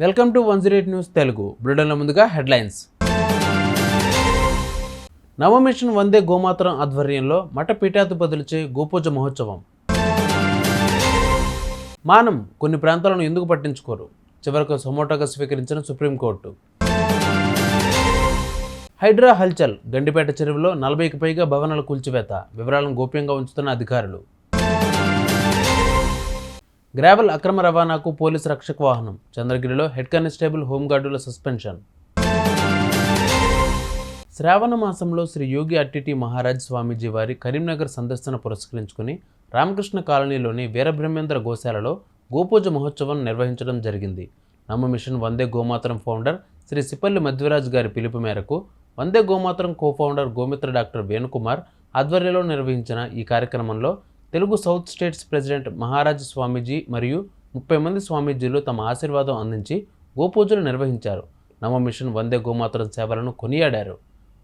Welcome to one zero eight news Telugu. బ్రిటన్లో ముందుగా headlines. నవమిషన్ వందే గోమాతరం ఆధ్వర్యంలో మఠ పీఠాధిపతులచే గోపూజ మహోత్సవం. మానం కొన్ని ప్రాంతాలను ఎందుకు పట్టించుకోరు? చివరకు సమోటాగా స్వీకరించిన సుప్రీంకోర్టు. హైడ్రా హల్చల్ గండిపేట చెరువులో నలభైకి పైగా భవనాల కూల్చివేత. వివరాలను గోప్యంగా ఉంచుతున్న అధికారులు. గ్రావెల్ అక్రమ రవాణాకు పోలీసు రక్షక వాహనం. చంద్రగిరిలో హెడ్ కానిస్టేబుల్ హోంగార్డుల సస్పెన్షన్. శ్రావణ మాసంలో శ్రీ యోగి అట్టిటి మహారాజ్ స్వామీజీ వారి కరీంనగర్ సందర్శన పురస్కరించుకుని రామకృష్ణ కాలనీలోని వీరబ్రహ్మేంద్ర గోశాలలో గోపూజ మహోత్సవం నిర్వహించడం జరిగింది. నమ్మ మిషన్ వందే గోమాతరం ఫౌండర్ శ్రీ సిపల్లి మధ్వరాజ్ గారి పిలుపు మేరకు Vande Gomataram co founder Gomitra doctor Venukumar ఆధ్వర్యంలో నిర్వహించిన ఈ కార్యక్రమంలో Telugu south states president Maharaj Swamiji మరియు ముప్పై మంది స్వామీజీలు తమ ఆశీర్వాదం అందించి గోపూజలు నిర్వహించారు. నవ మిషన్ వందే గోమాతరం సేవలను కొనియాడారు.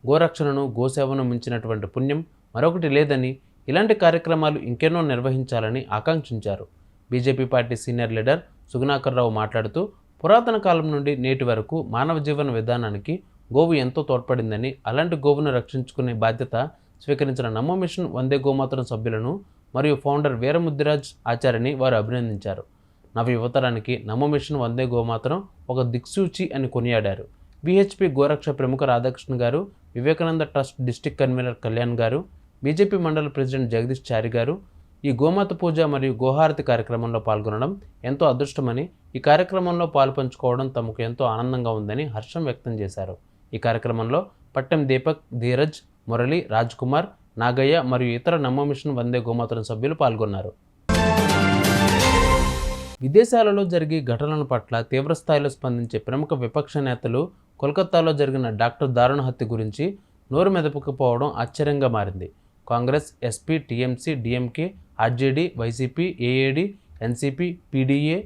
గోరక్షణను గోసేవను మించినటువంటి పుణ్యం మరొకటి లేదని ఇలాంటి కార్యక్రమాలు ఇంకెన్నో నిర్వహించాలని ఆకాంక్షించారు. BJP party senior leader Sugunakar Rao మాట్లాడుతూ పురాతన కాలం నుండి నేటి వరకు మానవ జీవన విధానానికి గోవు ఎంతో తోడ్పడిందని అలాంటి గోవును రక్షించుకునే బాధ్యత స్వీకరించిన నమో మిషన్ వందే గోమాతరం సభ్యులను మరియు ఫౌండర్ వీరముద్దిరాజ్ ఆచార్యని వారు అభినందించారు. నవ యువతరానికి నమో మిషన్ వందే గోమాతరం ఒక దిక్సూచి అని కొనియాడారు. బీహెచ్పీ గోరక్ష ప్రముఖ రాధాకృష్ణ గారు Vivekananda trust district convener Kalyan గారు బీజేపీ మండల ప్రెసిడెంట్ జగదీష్ చారి గారు ఈ గోమాత పూజ మరియు గోహారతి కార్యక్రమంలో పాల్గొనడం ఎంతో అదృష్టమని ఈ కార్యక్రమంలో పాల్పంచుకోవడం తమకు ఎంతో ఆనందంగా ఉందని హర్షం వ్యక్తం చేశారు. ఈ కార్యక్రమంలో పట్టెం దీపక్ ధీరజ్ మురళి రాజ్ కుమార్ నాగయ్య మరియు ఇతర నమ్మ మిషన్ వందే గోమాతరం సభ్యులు పాల్గొన్నారు. విదేశాలలో జరిగే ఘటనల పట్ల తీవ్రస్థాయిలో స్పందించే ప్రముఖ విపక్ష నేతలు కోల్కతాలో జరిగిన డాక్టర్ దారుణ హత్య గురించి నోరు మెదపకపోవడం ఆశ్చర్యంగా మారింది. Congress SP TMC DMK RJD YCP AAD NCP PDA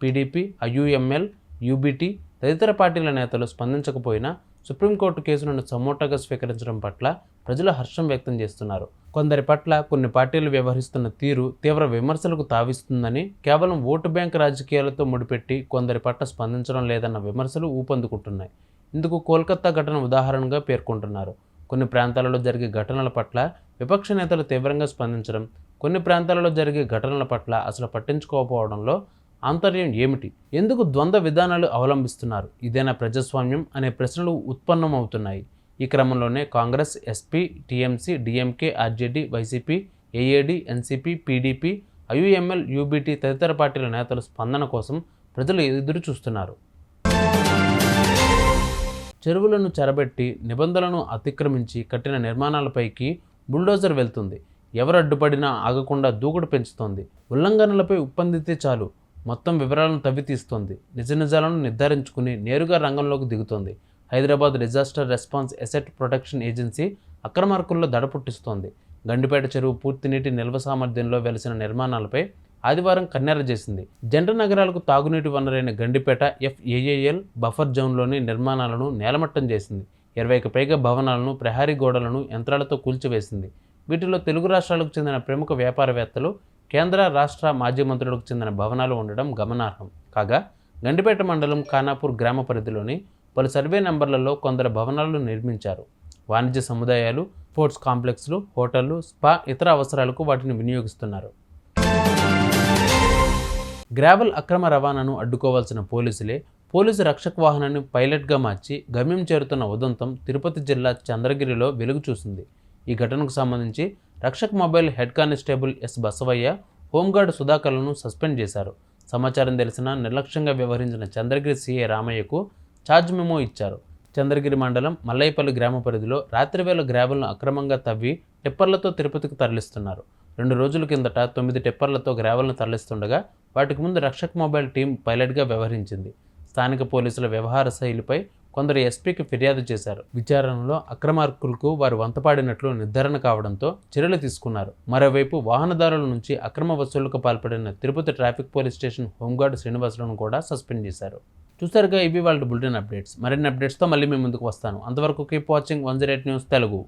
PDP IUML UBT తదితర పార్టీల నేతలు స్పందించకపోయినా సుప్రీంకోర్టు కేసులను సమోటాగా స్వీకరించడం పట్ల ప్రజలు హర్షం వ్యక్తం చేస్తున్నారు. కొందరి పట్ల కొన్ని పార్టీలు వ్యవహరిస్తున్న తీరు తీవ్ర విమర్శలకు తావిస్తుందని కేవలం ఓటు బ్యాంక్ రాజకీయాలతో ముడిపెట్టి కొందరి పట్ల స్పందించడం లేదన్న విమర్శలు ఊపందుకుంటున్నాయి. ఇందుకు కోల్కతా ఘటన ఉదాహరణగా పేర్కొంటున్నారు. కొన్ని ప్రాంతాలలో జరిగే ఘటనల పట్ల విపక్ష నేతలు తీవ్రంగా స్పందించడం కొన్ని ప్రాంతాలలో జరిగే ఘటనల పట్ల అసలు పట్టించుకోకపోవడంలో ఆంతర్యం ఏమిటి? ఎందుకు ద్వంద్వ విధానాలు అవలంబిస్తున్నారు? ఇదేనా ప్రజాస్వామ్యం అనే ప్రశ్నలు ఉత్పన్నమవుతున్నాయి. ఈ క్రమంలోనే Congress SP TMC DMK RJD YCP AAD NCP PDP IUML UBT తదితర పార్టీల నేతల స్పందన కోసం ప్రజలు ఎదురు చూస్తున్నారు. చెరువులను చెరబెట్టి నిబంధనలను అతిక్రమించి కట్టిన నిర్మాణాలపైకి బుల్డోజర్ వెళ్తుంది. ఎవరు అడ్డుపడినా ఆగకుండా దూకుడు పెంచుతోంది. ఉల్లంఘనలపై ఉప్పందితే చాలు. మొత్తం వివరాలను తవ్వి తీస్తోంది. నిజ నిజాలను నిర్ధారించుకుని నేరుగా రంగంలోకి దిగుతోంది. Hyderabad disaster response asset protection agency అక్రమార్కుల్లో దడ పుట్టిస్తోంది గండిపేట చెరువు పూర్తి నీటి నిల్వ సామర్థ్యంలో వెలిసిన నిర్మాణాలపై ఆదివారం కన్నెర చేసింది. జంట నగరాలకు తాగునీటి వనరైన గండిపేట ఎఫ్ఏఏఎల్ బఫర్ జోన్లోని నిర్మాణాలను నేలమట్టం చేసింది. ఇరవైకి పైగా భవనాలను ప్రహారీ గోడలను యంత్రాలతో కూల్చివేసింది. వీటిలో తెలుగు రాష్ట్రాలకు చెందిన ప్రముఖ వ్యాపారవేత్తలు కేంద్ర రాష్ట్ర మాజీ మంత్రులకు చెందిన భవనాలు ఉండడం గమనార్హం. కాగా గండిపేట మండలం ఖానాపూర్ గ్రామ పరిధిలోని పలు సర్వే నంబర్లలో కొందరు భవనాలను నిర్మించారు. వాణిజ్య సముదాయాలు స్పోర్ట్స్ కాంప్లెక్స్లు హోటళ్ళు స్పా ఇతర అవసరాలకు వాటిని వినియోగిస్తున్నారు. గ్రావెల్ అక్రమ రవాణాను అడ్డుకోవాల్సిన పోలీసులే పోలీసు రక్షక వాహనాన్ని పైలట్గా మార్చి గమ్యం చేరుతున్న ఉదంతం తిరుపతి జిల్లా చంద్రగిరిలో వెలుగు చూసింది ఈ ఘటనకు సంబంధించి Rakshak mobile head constable S Basavaiah home guard సుధాకర్లను suspend చేశారు. సమాచారం తెలిసిన నిర్లక్ష్యంగా వ్యవహరించిన చంద్రగిరి సీఏ రామయ్యకు ఛార్జ్ మెమో ఇచ్చారు. చంద్రగిరి మండలం మల్లైపల్లి గ్రామ పరిధిలో రాత్రివేళ గ్రావెల్ను అక్రమంగా తవ్వి టిప్పర్లతో తిరుపతికి తరలిస్తున్నారు. రెండు రోజుల కిందట తొమ్మిది టిప్పర్లతో గ్రావెల్ను తరలిస్తుండగా వాటికి ముందు రక్షక్ మొబైల్ టీం పైలట్గా వ్యవహరించింది. స్థానిక పోలీసుల వ్యవహార శైలిపై కొందరు ఎస్పీకి ఫిర్యాదు చేశారు. విచారణలో అక్రమార్కులకు వారు వంతపాడినట్లు నిర్ధారణ కావడంతో చర్యలు తీసుకున్నారు. మరోవైపు వాహనదారుల నుంచి అక్రమ వసూళ్ళకు పాల్పడిన Tirupati traffic police station home guard శ్రీనివాసులను కూడా సస్పెండ్ చేశారు. చూసారుగా ఇవి వాళ్ళ బులెటిన్ అప్డేట్స్. మరిన్ని అప్డేట్స్తో మళ్ళీ మీ ముందుకు వస్తాను. అంతవరకు keep watching one zero eight news Telugu.